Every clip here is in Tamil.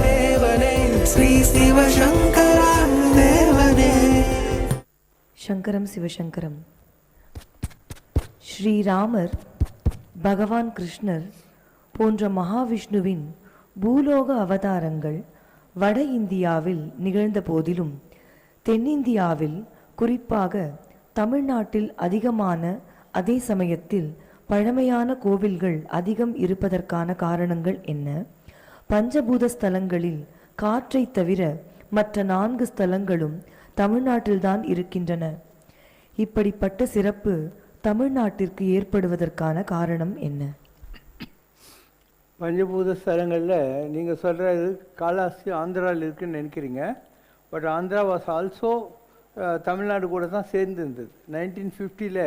தேவனே ஸ்ரீ சிவசங்கரா தேவனே சங்கரம் சிவசங்கரம் ஸ்ரீராமர் பகவான் கிருஷ்ணர் போன்ற மகாவிஷ்ணுவின் பூலோக அவதாரங்கள் வட இந்தியாவில் நிகழ்ந்த போதிலும் தென்னிந்தியாவில் குறிப்பாக தமிழ்நாட்டில் அதிகமான அதே சமயத்தில் பழமையான கோவில்கள் அதிகம் இருப்பதற்கான காரணங்கள் என்ன? பஞ்சபூத ஸ்தலங்களில் காற்றை தவிர மற்ற நான்கு ஸ்தலங்களும் தமிழ்நாட்டில்தான் இருக்கின்றன. இப்படிப்பட்ட சிறப்பு தமிழ்நாட்டிற்கு ஏற்படுவதற்கான காரணம் என்ன? பஞ்சபூத ஸ்தலங்களில் நீங்கள் சொல்கிறது காலாஸ்தி ஆந்திராவில் இருக்குன்னு நினைக்கிறீங்க. But Andhra was also Tamil Nadu கூட தான் சேர்ந்து இருந்தது நைன்டீன் ஃபிஃப்டியில்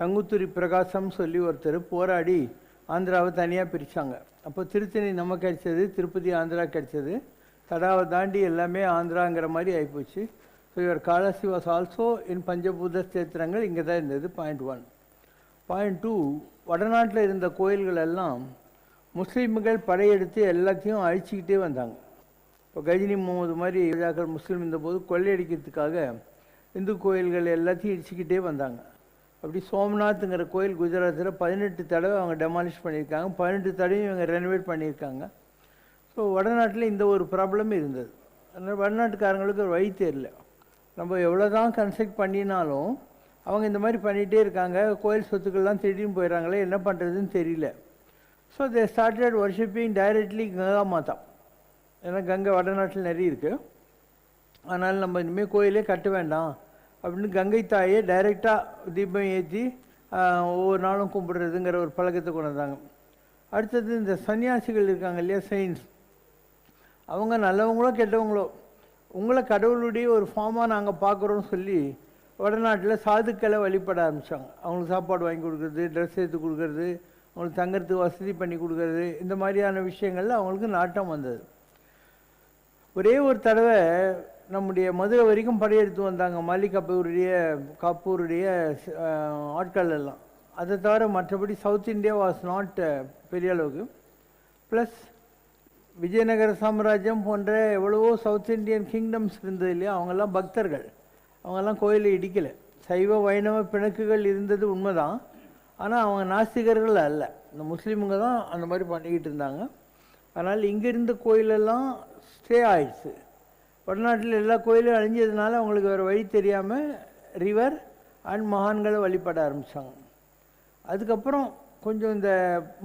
தங்குத்துரி பிரகாசம் சொல்லி ஒருத்தர் போராடி ஆந்திராவை தனியாக பிரித்தாங்க அப்போ திருத்தணி நம்ம கிடச்சது திருப்பதி ஆந்திரா கிடைச்சது. தடாவை தாண்டி எல்லாமே ஆந்திராங்கிற மாதிரி ஆகிப்போச்சு ஸோ இவர் காலாஸ்தி வாஸ் ஆல்சோ இன் பஞ்சபூத சேத்திரங்கள் இங்கே தான் இருந்தது பாயிண்ட் ஒன் பாயிண்ட் டூ வடநாட்டில் இருந்த கோயில்கள் எல்லாம் முஸ்லீம்கள் படையெடுத்து எல்லாத்தையும் அழிச்சிக்கிட்டே வந்தாங்க. இப்போ கஜினி முகமது மாதிரி ராஜாக்கள் முஸ்லீம் இருந்தபோது கொள்ளையடிக்கிறதுக்காக இந்து கோயில்கள் எல்லாத்தையும் இடிச்சுக்கிட்டே வந்தாங்க. அப்படி சோம்நாத்ங்கிற கோயில் குஜராத்தில் பதினெட்டு தடவை அவங்க டெமாலிஷ் பண்ணியிருக்காங்க. பதினெட்டு தடவையும் இவங்க ரெனோவேட் பண்ணியிருக்காங்க. ஸோ வடநாட்டில் இந்த ஒரு ப்ராப்ளம் இருந்தது. அதனால் வடநாட்டுக்காரங்களுக்கு ஒரு வழி தெரியல. நம்ம எவ்வளோ தான் கன்ஸ்ட்ரக்ட் பண்ணினாலும் அவங்க இந்த மாதிரி பண்ணிகிட்டே இருக்காங்க. கோயில் சொத்துக்கள்லாம் திடீர்னு போயிடறாங்களே என்ன பண்ணுறதுன்னு தெரியல. So they started worshipping directly Ganga Mata. ஏன்னா கங்கை வடநாட்டில் நிறைய இருக்குது அதனால் நம்ம இனிமேல் கோயிலே கட்ட வேண்டாம். அப்படின்னு கங்கை தாயை டைரெக்டாக தீபம் ஏற்றி ஒவ்வொரு நாளும் கும்பிடுறதுங்கிற ஒரு பழக்கத்தை கொண்டு வந்தாங்க. அடுத்தது இந்த சன்னியாசிகள் இருக்காங்க இல்லையா சயின்ஸ் அவங்க நல்லவங்களோ கெட்டவங்களோ உங்களை கடவுளுடைய ஒரு ஃபார்மாக நாங்கள் பார்க்குறோன்னு சொல்லி வடநாட்டில் சாதுக்களை வழிபட ஆரம்பித்தாங்க அவங்களுக்கு சாப்பாடு வாங்கி கொடுக்குறது ட்ரெஸ் எடுத்து கொடுக்கறது அவங்களுக்கு தங்கறதுக்கு வசதி பண்ணி கொடுக்கறது இந்த மாதிரியான விஷயங்கள்ல அவங்களுக்கு நாட்டம் வந்தது. ஒரே ஒரு தடவை நம்முடைய மதுரை வரைக்கும் படையெடுத்து வந்தாங்க. மல்லிக் கபூருடைய கபூருடைய ஆட்கள் எல்லாம். அதை தவிர மற்றபடி சவுத் இந்தியா வாஸ் நாட் பெரிய அளவுக்கு. ப்ளஸ் விஜயநகர சாம்ராஜ்யம் போன்ற எவ்வளவோ சவுத் இந்தியன் கிங்டம்ஸ் இருந்தது இல்லையா? அவங்கெல்லாம் பக்தர்கள். அவங்கெல்லாம் கோயிலை இடிக்கலை. சைவ வைணவ பிணக்குகள் இருந்தது உண்மைதான். ஆனால் அவங்க நாஸ்திகர்கள் அல்ல. இந்த முஸ்லீமுங்க தான் அந்த மாதிரி பண்ணிக்கிட்டு இருந்தாங்க. அதனால் இங்கிருந்த கோயிலெல்லாம் ஸ்டே ஆயிடுச்சு. வடநாட்டில் எல்லா கோயிலும் அழிஞ்சதுனால அவங்களுக்கு வேறு வழி தெரியாமல் ரிவர் அண்ட் மகான்களை வழிபட ஆரம்பித்தாங்க அதுக்கப்புறம் கொஞ்சம் இந்த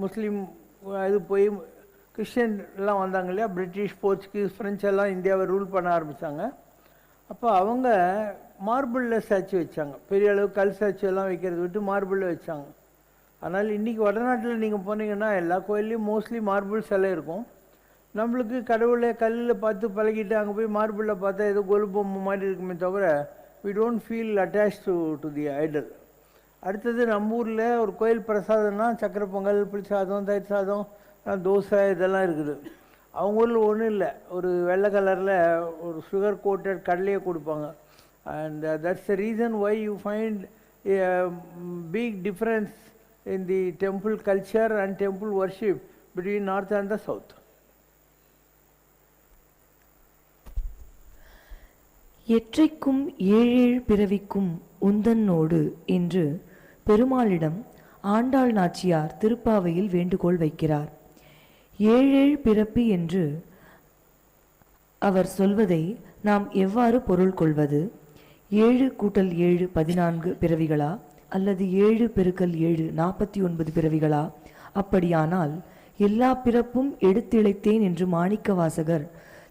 முஸ்லீம் இது போய் கிறிஸ்டியன் எல்லாம் வந்தாங்க இல்லையா? பிரிட்டிஷ் போர்ச்சுகீஸ் ஃப்ரெஞ்ச் எல்லாம் இந்தியாவை ரூல் பண்ண ஆரம்பித்தாங்க அப்போ அவங்க மார்பிளில் ஸ்டாச்சு வச்சாங்க. பெரிய அளவு கல் ஸ்டாச்சு எல்லாம் வைக்கிறது விட்டு மார்பிளில் வச்சாங்க. அதனால் இன்றைக்கி வடநாட்டில் நீங்கள் போனீங்கன்னா எல்லா கோயில்லையும் மோஸ்ட்லி மார்பிள் சிலை இருக்கும். நம்மளுக்கு கடவுளை கல்லில் பார்த்து பழகிட்டு அங்கே போய் மார்பிளில் பார்த்தா ஏதோ கொலு பொம்மை மாதிரி இருக்குமே தவிர we don't feel attach to to the idol அடுத்தது நம்ம ஊரில் ஒரு கோயில் பிரசாதம்னா சக்கரை பொங்கல் புளி சாதம் தயிர் சாதம் தோசை இதெல்லாம் இருக்குது. அவங்க ஊரில் ஒன்றும் இல்லை. ஒரு வெள்ளை கலரில் ஒரு சுகர் கோட்டட் கடலையை கொடுப்பாங்க. And that's the reason why you find big difference in the temple culture and temple worship between north and the south எற்றைக்கும் ஏழேழு பிறவிக்கும் உந்தன்னோடு என்று பெருமாளிடம் ஆண்டாள் நாச்சியார் திருப்பாவையில் வேண்டுகோள் வைக்கிறார். ஏழேழு பிறப்பு என்று அவர் சொல்வதை நாம் எவ்வாறு பொருள் கொள்வது? ஏழு கூட்டல் ஏழு பதினான்கு பிறவிகளா? அல்லது ஏழு பெருக்கல் ஏழு நாற்பத்தி ஒன்பது பிறவிகளா? அப்படியானால் எல்லா பிறப்பும் எடுத்திழைத்தேன் என்று மாணிக்க வாசகர்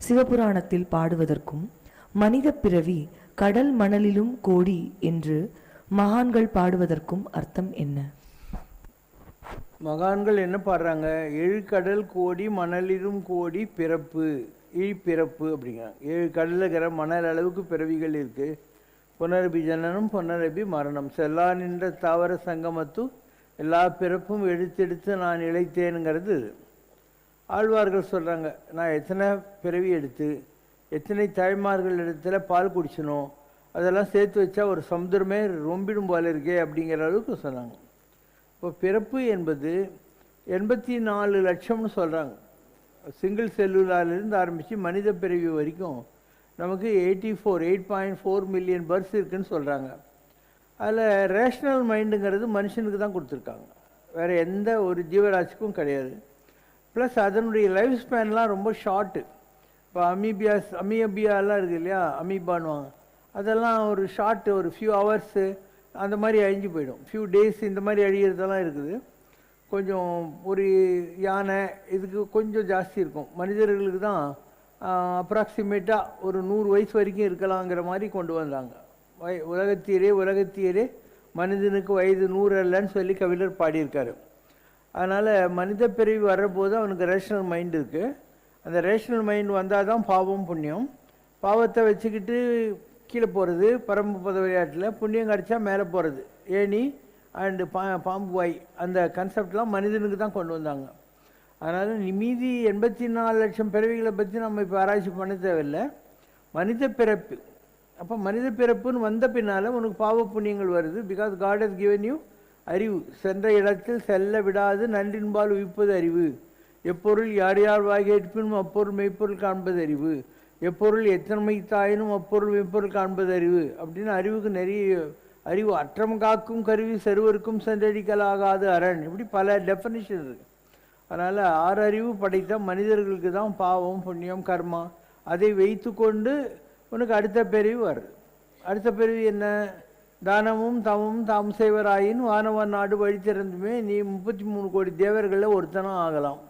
சிவபுராணத்தில் பாடுவதற்கும் மனித பிறவி கடல் மணலிலும் கோடி என்று மகான்கள் பாடுவதற்கும் அர்த்தம் என்ன? மகான்கள் என்ன பாடுறாங்க? ஏழு கடல் கோடி மணலிலும் கோடி பிறப்பு. இழிப்பிறப்பு அப்படிங்கிறாங்க. ஏழு கடலில் இருக்கிற மணல் அளவுக்கு பிறவிகள் இருக்குது புனரபி ஜனனம் புனரபி மரணம். செல்லா நின்ற தாவர சங்கமத்து எல்லா பிறப்பும் எடுத்தெடுத்து நான் இழைத்தேனுங்கிறது. ஆழ்வார்கள் சொல்கிறாங்க நான் எத்தனை பிறவி எடுத்து எத்தனை தாய்மார்கள் இடத்துல பால் குடிச்சணும் அதெல்லாம் சேர்த்து வச்சா ஒரு சமுத்திரமே ரொம்பிடும் போல இருக்கே அப்படிங்கிற அளவுக்கு சொன்னாங்க. இப்போ பிறப்பு என்பது எண்பத்தி நாலு லட்சம்னு சொல்கிறாங்க சிங்கிள் செல்லுலார்லேருந்து ஆரம்பித்து மனித பிறவி வரைக்கும் நமக்கு eighty four eight point four million births இருக்குதுன்னு சொல்கிறாங்க அதில் ரேஷ்னல் மைண்டுங்கிறது மனுஷனுக்கு தான் கொடுத்துருக்காங்க. வேறு எந்த ஒரு ஜீவராசிக்கும் கிடையாது. ப்ளஸ் அதனுடைய லைஃப் ஸ்பேன்லாம் ரொம்ப ஷார்ட்டு இப்போ அமீபியாஸ் அமீபியாலாம் இருக்குது இல்லையா? அமீபான்வாங்க அதெல்லாம் ஒரு ஷார்ட் ஒரு ஃபியூ ஹவர்ஸு அந்த மாதிரி அழிஞ்சு போயிடும். ஃபியூ டேஸ் இந்த மாதிரி அழியிறதெல்லாம் இருக்குது. கொஞ்சம் ஒரு யானை இதுக்கு கொஞ்சம் ஜாஸ்தி இருக்கும். மனிதர்களுக்கு தான் அப்ராக்சிமேட்டாக ஒரு நூறு வயசு வரைக்கும் இருக்கலாங்கிற மாதிரி கொண்டு வந்தாங்க. வய உலகத்தியரே உலகத்தியரே மனிதனுக்கு வயது நூறு அல்லன்னு சொல்லி கவிஞர் பாடியிருக்காரு. அதனால் மனித பிறவி வர்றபோது அவனுக்கு ரேஷனல் மைண்ட் இருக்குது அந்த ரேஷனல் மைண்ட் வந்தால் தான் பாவம் புண்ணியம். பாவத்தை வச்சுக்கிட்டு கீழே போகிறது பரம்பு பத விளையாட்டில் புண்ணியம் கிடச்சா மேலே போகிறது ஏணி அண்டு பா பாம்பு வாய் அந்த கன்செப்ட்லாம் மனிதனுக்கு தான் கொண்டு வந்தாங்க. அதனால் மீதி எண்பத்தி நாலு லட்சம் பிறவிகளை பற்றி நம்ம இப்போ ஆராய்ச்சி பண்ண தேவையில்லை. மனித பிறப்பு. அப்போ மனித பிறப்புன்னு வந்த பின்னால் உனக்கு பாவ புண்ணியங்கள் வருது. Because God has given you அறிவு. சென்ற இடத்தில் செல்ல விடாது நன்றின்பால் உயிப்பது அறிவு. எப்பொருள் யார் யார் வாய் அப்பொருள் மெய்ப்பொருள் காண்பது அறிவு எப்பொருள் எத்தனை தாயினும் அப்பொருள் மெய்ப்பொருள் காண்பது அறிவு அப்படின்னு அறிவுக்கு நிறைய அறிவு அற்றம் காக்கும் கருவி செருவருக்கும் சென்றடிக்கலாகாது அரண். இப்படி பல டெஃபனிஷன் இருக்குது அதனால் ஆறு அறிவு படைத்த மனிதர்களுக்கு தான் பாவம் புண்ணியம் கர்மா. அதை வைத்துக்கொண்டு உனக்கு அடுத்த பிரிவு வருது. அடுத்த பிரிவு என்ன? தானமும் தமும் தாம் செய்வராயின் வானவன் நாடு வழி திறந்துமே நீ முப்பத்தி மூணு கோடி தேவர்களில் ஒருத்தனும் ஆகலாம்.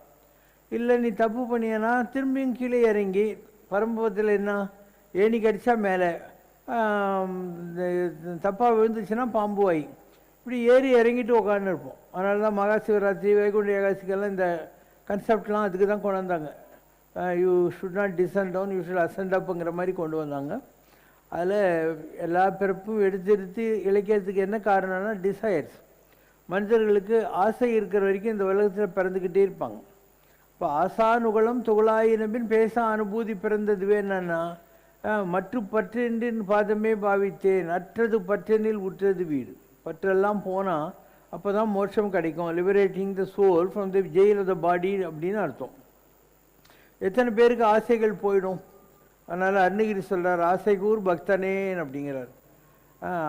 இல்லை நீ தப்பு பண்ணியனா? திரும்பியும் கீழே இறங்கி பரம்பத்தில் என்ன? ஏணி கடித்தா மேலே. தப்பாக விழுந்துச்சுன்னா பாம்பு வாய். இப்படி ஏறி இறங்கிட்டு உட்காந்துருப்போம் அதனால தான் மகா சிவராத்திரி வைகுண்ட ஏகாசிக்கெல்லாம் இந்த கன்செப்ட்லாம் அதுக்கு தான் கொண்டு வந்தாங்க. You should not descend down you should ascend அப்புங்கிற மாதிரி கொண்டு வந்தாங்க. அதில் எல்லா பிறப்பும் எடுத்து எடுத்து இழைக்கிறதுக்கு என்ன காரணம்னா டிசையர்ஸ் மனிதர்களுக்கு ஆசை இருக்கிற வரைக்கும் இந்த உலகத்தில் பிறந்துக்கிட்டே இருப்பாங்க. இப்போ ஆசானுகளும் துகளாயினபின் பேச அனுபூதி பிறந்ததுவே என்னன்னா மற்ற மற்று பற்றென்றின் பாதமே பாவித்தேன் அற்றது பற்றெனில் உற்றது வீடு. பற்றெல்லாம் போனால் அப்போ தான் மோட்சம் கிடைக்கும். Liberating the soul from the jail of the body அப்படின்னு அர்த்தம். எத்தனை பேருக்கு ஆசைகள் போயிடும்? அதனால் அருணகிரி சொல்கிறார் ஆசைகூர் பக்தனேன் அப்படிங்கிறார்.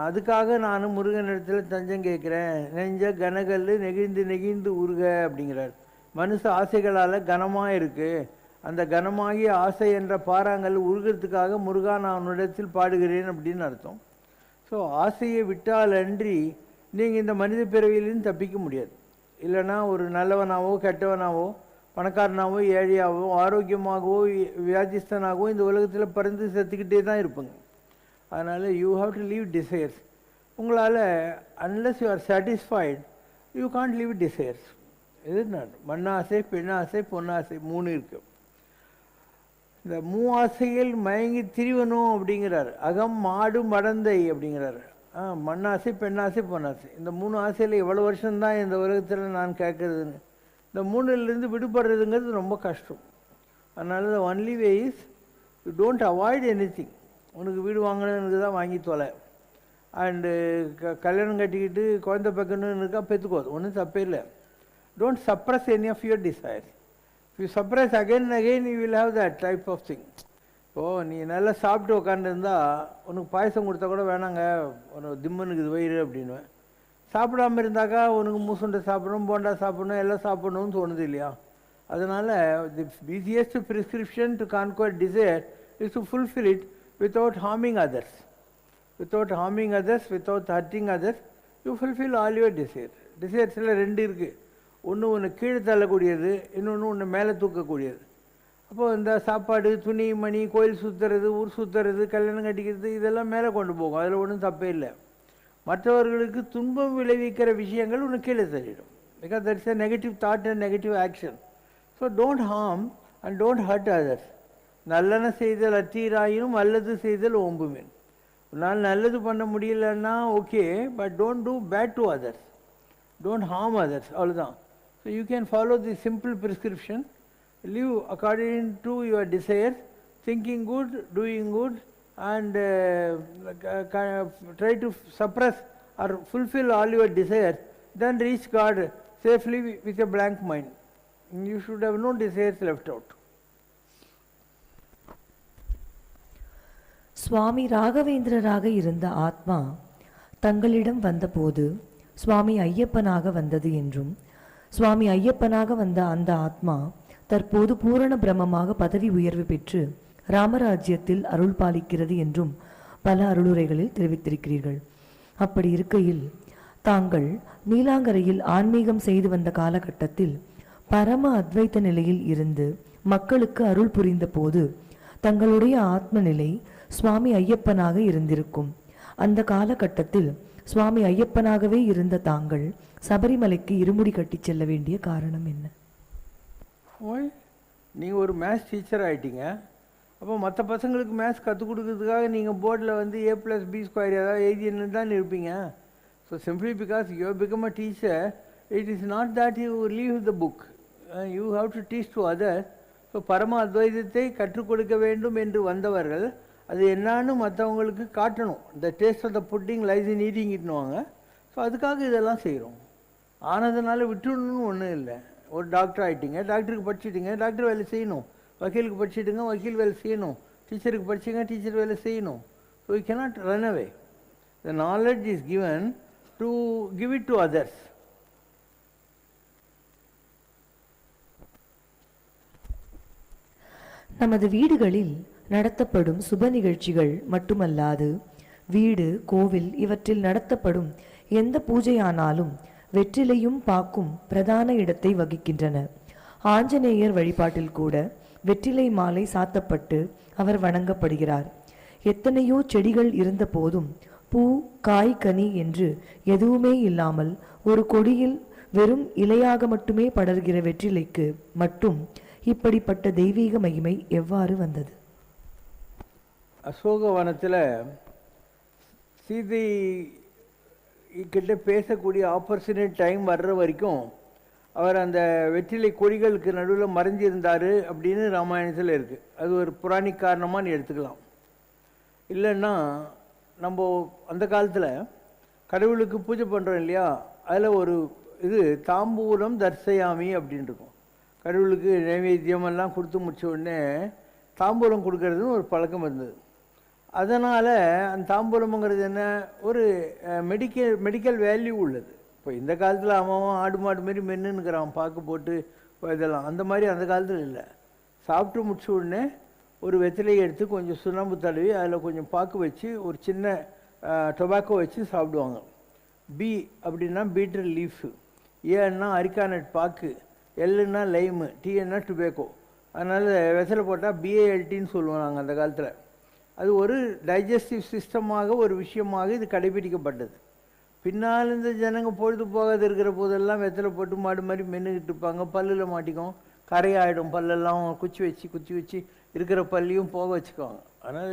அதுக்காக நான் முருகன் இடத்துல தஞ்சம் கேட்குறேன். நெஞ்ச கனகல் நெகிழ்ந்து நெகிழ்ந்து உருக அப்படிங்கிறார். மனுஷ ஆசைகளால் கனமாக இருக்குது அந்த கனமாகிய ஆசை என்ற பாறாங்கல் உருகிறதுக்காக முருகா நான் உன்னிடத்தில் பாடுகிறேன் அப்படின்னு அர்த்தம். ஸோ ஆசையை விட்டால் அன்றி நீங்கள் இந்த மனித பிறவியிலிருந்து தப்பிக்க முடியாது. இல்லைன்னா ஒரு நல்லவனாவோ கெட்டவனாவோ பணக்காரனாவோ ஏழையாவோ ஆரோக்கியமாகவோ வியாதிஸ்தனாகவோ இந்த உலகத்தில் பிறந்து செத்துக்கிட்டே தான் இருப்பாங்க. அதனால் you have to leave desires உங்களால் unless you are satisfied you can't leave desires இது மண்ணாசை பெண்ணாசை பொன்னாசை மூணு இருக்குது இந்த மூ ஆசையில் மயங்கி திரிவனும் அப்படிங்கிறார். அகம் மாடு மடந்தை அப்படிங்கிறார். ஆ மண்ணாசை பெண்ணாசை பொன்னாசை. இந்த மூணு ஆசையில் எவ்வளோ வருஷம்தான் இந்த உலகத்தில் நான் கேட்குறதுன்னு. இந்த மூணுலேருந்து விடுபடுறதுங்கிறது ரொம்ப கஷ்டம். அதனால the only way is you don't avoid anything உனக்கு வீடு வாங்கணுன்னு தான் வாங்கி தொலை. அண்டு க கல்யாணம் கட்டிக்கிட்டு குழந்தை பக்கணுன்னு இருக்கா பெற்றுக்கோ ஒன்றும் தப்பே இல்லை. Don't any any of desires. Desire you suppress again and again you will have that type of thing ஓ நீ நல்லா சாப்பிட்டு உட்காந்துருந்தா உனக்கு பாயசம் கொடுத்தா கூட வேணாங்க உனக்கு திம்மனுக்கு இது வயிறு அப்படின்னுவேன். சாப்பிடாம இருந்தாக்கா உனக்கு மூசுண்டை சாப்பிடணும் போண்டா சாப்பிடணும் எல்லாம் சாப்பிடணும்னு தோணுது இல்லையா? அதனால் the easiest prescription to conquer desire is to fulfil it without harming others without harming others without hurting others you fulfil all your desire டிசைர்ஸில் ரெண்டு இருக்குது ஒன்று ஒன்று கீழே தள்ளக்கூடியது இன்னொன்று ஒன்று மேலே தூக்கக்கூடியது. அப்போது இந்த சாப்பாடு துணி மணி கோயில் சுற்றுறது ஊர் சுற்றுறது கல்யாணம் கட்டிக்கிறது இதெல்லாம் மேலே கொண்டு போகும். அதில் ஒன்றும் தப்பே இல்லை. மற்றவர்களுக்கு துன்பம் விளைவிக்கிற விஷயங்கள் ஒன்று கீழே தள்ளிடும். Because that's a negative thought and negative action so don't harm and don't hurt others நல்லன செய்தல் அத்தீராயினும் அல்லது செய்தல் ஓம்புமேன். உன்னால் நல்லது பண்ண முடியலன்னா okay but don't do bad to others don't harm others அவ்வளோதான் So you can follow the simple prescription, live according to your desires, thinking good, doing good, and uh, ca- ca- try to suppress or fulfill all your desires, then reach God safely with a blank mind. You should have no desires left out. Swami ராகவேந்திரராக இருந்த ஆத்மா தங்களிடம் வந்தபோது சுவாமி ஐயப்பனாக வந்தது என்றும் சுவாமி ஐயப்பனாக வந்த அந்த ஆத்மா தற்போது பூரண பிரம்மமாக பதவி உயர்வு பெற்று ராமராஜ்யத்தில் அருள் பாலிக்கிறது என்றும் பல அருளுரைகளில் தெரிவித்திருக்கிறீர்கள். அப்படி இருக்கையில் தாங்கள் நீலாங்கரையில் ஆன்மீகம் செய்து வந்த காலகட்டத்தில் பரம அத்வைத்த நிலையில் இருந்து மக்களுக்கு அருள் புரிந்த போது தங்களுடைய ஆத்ம நிலை சுவாமி ஐயப்பனாக இருந்திருக்கும். அந்த காலகட்டத்தில் சுவாமி ஐயப்பனாகவே இருந்த தாங்கள் சபரிமலைக்கு இருமுடி கட்டி செல்ல வேண்டிய காரணம் என்ன? ஓய் நீங்கள் ஒரு மேத்ஸ் டீச்சர் ஆகிட்டீங்க அப்போ மற்ற பசங்களுக்கு மேத்ஸ் கற்றுக் கொடுக்கறதுக்காக நீங்கள் போர்டில் வந்து ஏ ப்ளஸ் பி ஸ்கொயர் ஏதாவது எழுதின்னு தான் இருப்பீங்க. So simply because you become a teacher it is not that you leave the book you have to teach to other so பரம அத்வைதத்தை கற்றுக் கொடுக்க வேண்டும் என்று வந்தவர்கள் அது என்னான்னு மற்றவங்களுக்கு காட்டணும். இந்த taste of the pudding lies in eating so அதுக்காக இதெல்லாம் செய்கிறோம் ஆனதுனால விட்டுணுன்னு ஒன்றும் இல்லை. ஒரு டாக்டர் ஆகிட்டீங்க டாக்டருக்கு படிச்சுட்டிங்க டாக்டர் வேலை செய்யணும். வக்கீலுக்கு படிச்சுட்டுங்க வக்கீல் வேலை செய்யணும். டீச்சருக்கு படிச்சிங்க டீச்சர் வேலை செய்யணும். So you cannot run away the knowledge is given to give it to others நமது வீடுகளில் நடத்தப்படும் சுப நிகழ்ச்சிகள் மட்டுமல்லாது வீடு கோவில் இவற்றில் நடத்தப்படும் எந்த பூஜையானாலும் வெற்றிலையும் பாக்கும் பிரதான இடத்தை வகிக்கின்றன. ஆஞ்சநேயர் வழிபாட்டில் கூட வெற்றிலை மாலை சாத்தப்பட்டு அவர் வணங்கப்படுகிறார். எத்தனையோ செடிகள் இருந்த போதும் பூ காய் கனி என்று எதுவுமே இல்லாமல் ஒரு கொடியில் வெறும் இலையாக மட்டுமே படர்கிற வெற்றிலைக்கு மட்டும் இப்படிப்பட்ட தெய்வீக மகிமை எவ்வாறு வந்தது? அசோகவனத்தில் சீதை கிட்ட பேசக்கூடிய ஆப்பர்ச்சுனேட் டைம் வர்ற வரைக்கும் அவர் அந்த வெற்றிலை கொடிகளுக்கு நடுவில் மறைஞ்சிருந்தார் அப்படின்னு ராமாயணத்தில் இருக்குது அது ஒரு புராணிக் காரணமாக நீ எடுத்துக்கலாம். இல்லைன்னா நம்ம அந்த காலத்தில் கடவுளுக்கு பூஜை பண்ணுறோம் இல்லையா? அதில் ஒரு இது தாம்பூலம் தர்சயாமி அப்படின்னு இருக்கும். கடவுளுக்கு நைவேத்தியம் எல்லாம் கொடுத்து முடிச்ச உடனே தாம்பூலம் கொடுக்கறதுன்னு ஒரு பழக்கம் இருந்தது. அதனால் அந்த தாம்பூலம்ங்கிறது என்ன? ஒரு மெடிக்கல் மெடிக்கல் வேல்யூ உள்ளது. இப்போ இந்த காலத்தில் அவன் அவன் ஆடு மாடு மாரி மென்னுங்கிறான் பாக்கு போட்டு இதெல்லாம். அந்த மாதிரி அந்த காலத்தில் இல்லை. சாப்பிட்டு முடிச்ச உடனே ஒரு வெத்திலையை எடுத்து கொஞ்சம் சுண்ணாம்பு தடவி அதில் கொஞ்சம் பாக்கு வச்சு ஒரு சின்ன டொபாக்கோ வச்சு சாப்பிடுவாங்க. பி அப்படின்னா பீட்டர் லீஃபு ஏன்னா அரிக்கானட் பாக்கு. எல்லுன்னா லைமு டீன்னா டுபேக்கோ அதனால் வெசலை போட்டால் பிஏஎல்டின்னு சொல்லுவாங்க அந்த காலத்தில். அது ஒரு டைஜஸ்டிவ் சிஸ்டமாக ஒரு விஷயமாக இது கடைபிடிக்கப்பட்டது. பின்னால் இந்த ஜனங்க பொழுது போகாது இருக்கிற போதெல்லாம் வெத்தலை போட்டு மாடு மாதிரி மென்னுக்கிட்டு இருப்பாங்க. பல்லில் மாட்டிக்கும் கரையாயிடும் பல்லெல்லாம் குச்சி வச்சு குச்சி வச்சு இருக்கிற பல்லையும் போக வச்சுக்குவாங்க. அதனால்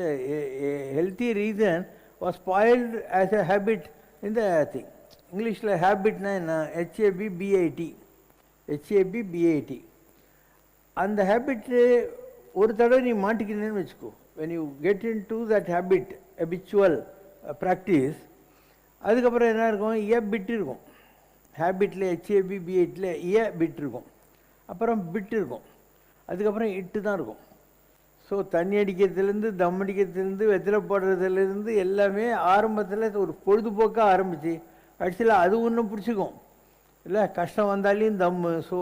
healthy reason was spoiled as a habit இந்த திங் இங்கிலீஷில் ஹேபிட்னா என்ன? H A B B I T H A B B I T அந்த ஹேபிட்டு ஒரு தடவை நீ மாட்டிக்கிறேன்னு வச்சுக்கோ. When you get into that habit habitual uh, practice அதுக்கப்புறம் என்ன இருக்கும்? ஏ பிட் இருக்கும். ஹேபிட்டில் ஹெச்ஏபி பிஎட்டில் ஏ பிட் இருக்கும். அப்புறம் பிட் இருக்கும். அதுக்கப்புறம் இட்டு தான் இருக்கும். ஸோ தண்ணி அடிக்கிறதுலேருந்து தம் அடிக்கிறதுலேருந்து வெத்தலை போடுறதுலேருந்து எல்லாமே ஆரம்பத்தில் ஒரு பொழுதுபோக்காக ஆரம்பிச்சு கடைசியில் அது ஒன்றும் பிடிச்சிக்கும். இல்லை கஷ்டம் வந்தாலையும் தம்மு சோ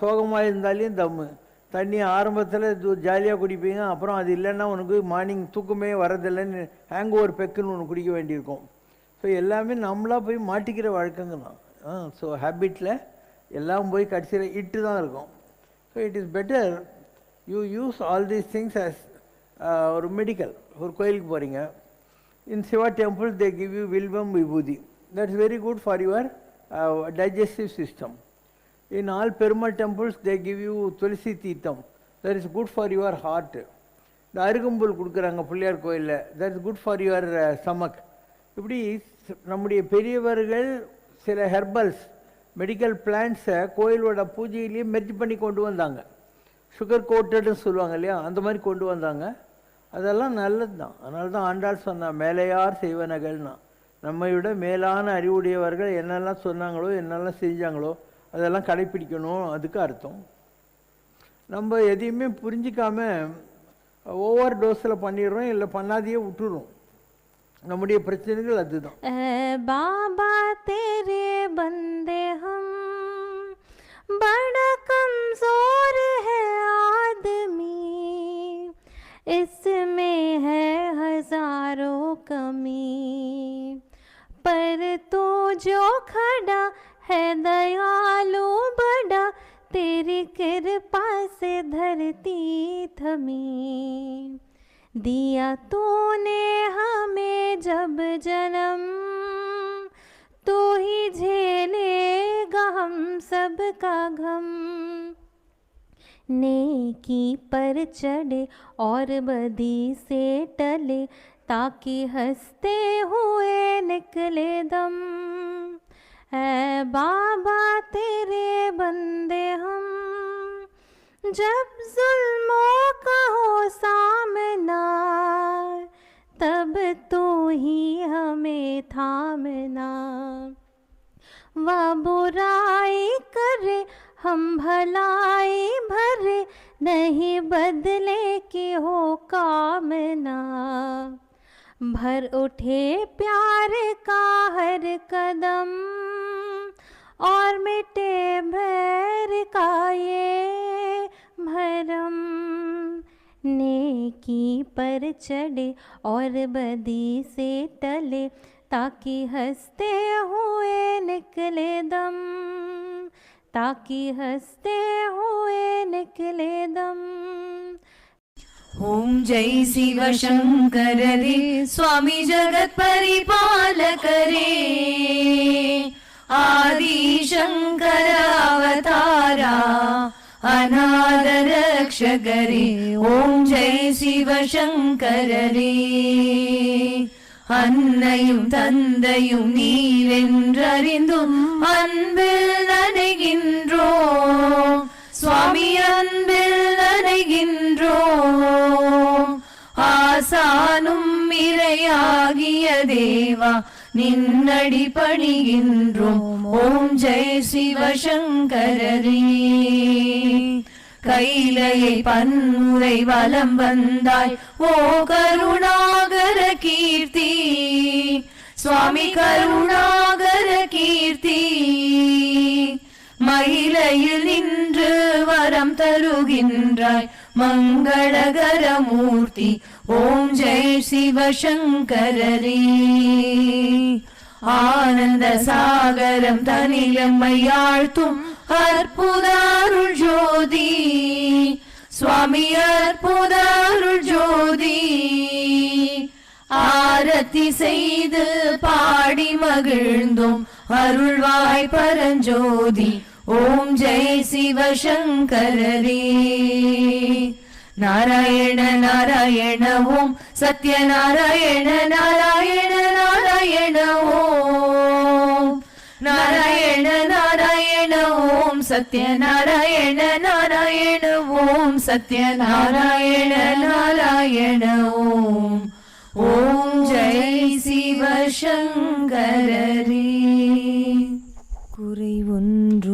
சோகமாக இருந்தாலையும் தம்மு. தண்ணி ஆரம்பத்தில் ஜாலியாக குடிப்பீங்க அப்புறம் அது இல்லைன்னா உனக்கு மார்னிங் தூக்கமே வரதில்லைன்னு ஹேங் ஓவர் பெக்குன்னு ஒன்று குடிக்க வேண்டியிருக்கும். ஸோ எல்லாமே நம்மளாக போய் மாட்டிக்கிற வழக்கங்க தான். ஸோ ஹேபிட்டில் எல்லாம் போய் கடைசியில் இட்டு தான் இருக்கும். So it is better you use all these things as ஒரு மெடிக்கல் ஒரு கோயிலுக்கு போகிறீங்க in Shiva temple they give you vilvam vibhuti. That's very good for your digestive system In all Perumal temples, they give you Tulsi Teetham. That is good for your heart. இந்த அருகம்புல் கொடுக்குறாங்க பிள்ளையார் கோயிலில் that is good for your stomach இப்படி நம்முடைய பெரியவர்கள் சில ஹெர்பல்ஸ் மெடிக்கல் பிளான்ஸை கோயிலோட பூஜையிலேயே மெர்ஜ் பண்ணி கொண்டு வந்தாங்க. சுகர் கோட்டட்னு சொல்லுவாங்க இல்லையா அந்த மாதிரி கொண்டு வந்தாங்க. அதெல்லாம் நல்லது தான் அதனால தான் ஆண்டாள் சொன்னான் மேலையார் செய்வனகள்னா நம்மை விட மேலான அறிவுடையவர்கள் என்னெல்லாம் சொன்னாங்களோ என்னெல்லாம் செஞ்சாங்களோ அதெல்லாம் கடைப்பிடிக்கணும் அதுக்கு அர்த்தம் நம்ம எதையுமே புரிஞ்சிக்காம ஓவர் டோஸில் பண்ணிடுறோம் இல்லை பண்ணாதையே விட்டுறோம் நம்முடைய பிரச்சனைகள் அதுதான் ऐ बाबा तेरे बंदे हम बड़ा कमजोर है आदमी इसमें है हजारों कमी पर तू जो खड़ा है दयालु बड़ा, तेरी कृपा से धरती थमी। दिया तूने हमें जब जन्म, तू ही झेलेगा हम सब का गम। नेकी पर चढ़े और बदी से टले, ताकि हँसते हुए निकले दम। बाबा तेरे बंदे हम। जब जुल्मों का हो सामना तब तू ही हमें थामना व बुराई करे, हम भलाई भरे, नहीं बदले की हो कामना भर उठे प्यार का हर कदम और मिटे भैर का ये भरम। नेकी पर चढ़े और बदी से टले, ताकि हँसते हुए निकले दम। ताकि हँसते हुए निकले दम। ओम जय शिवशङ्कर रे, स्वामी जगत परिपाल आदिशङ्कर अवतारा अनादरक्षक रे ॐ जय शिवशङ्कर रे அன்னையும் தந்தையும் நீரென்றறிந்தும் அன்பில் நனைகின்றோம் சுவாமி அன்பில் நனைகின்றோம் ஆசானும் இறையாகிய தேவா நின்னடி பணிகின்றோம். ஓம் ஜெய் சிவசங்கரரே. கைலையை பன்முறை வலம் வந்தாய். ஓ கருணாகர கீர்த்தி. சுவாமி கருணாகர கீர்த்தி. மயிலையில் நின்று வரம் தருகின்றாய். மங்களகர மூர்த்தி. ஓம் ஜெய் சிவசங்கரரே. ஆனந்த சாகரம் தனிலம்மையாழ்த்தும் அற்புத அருள் ஜோதி. சுவாமி அற்புத அருள் ஜோதி. ஆரத்தி செய்து பாடி மகிழ்ந்தோம் அருள்வாய் பரஞ்சோதி. ஓம் ஜெய் சிவசங்கரரே. நாராயண நாராயண ஓம் சத்யநாராயண நாராயண நாராயண ஓம் நாராயண நாராயண ஓம் சத்யநாராயண நாராயண ஓம் சத்ய நாராயண ஓம் ஓம் ஜெய் சிவசங்கரே குறை ஒன்று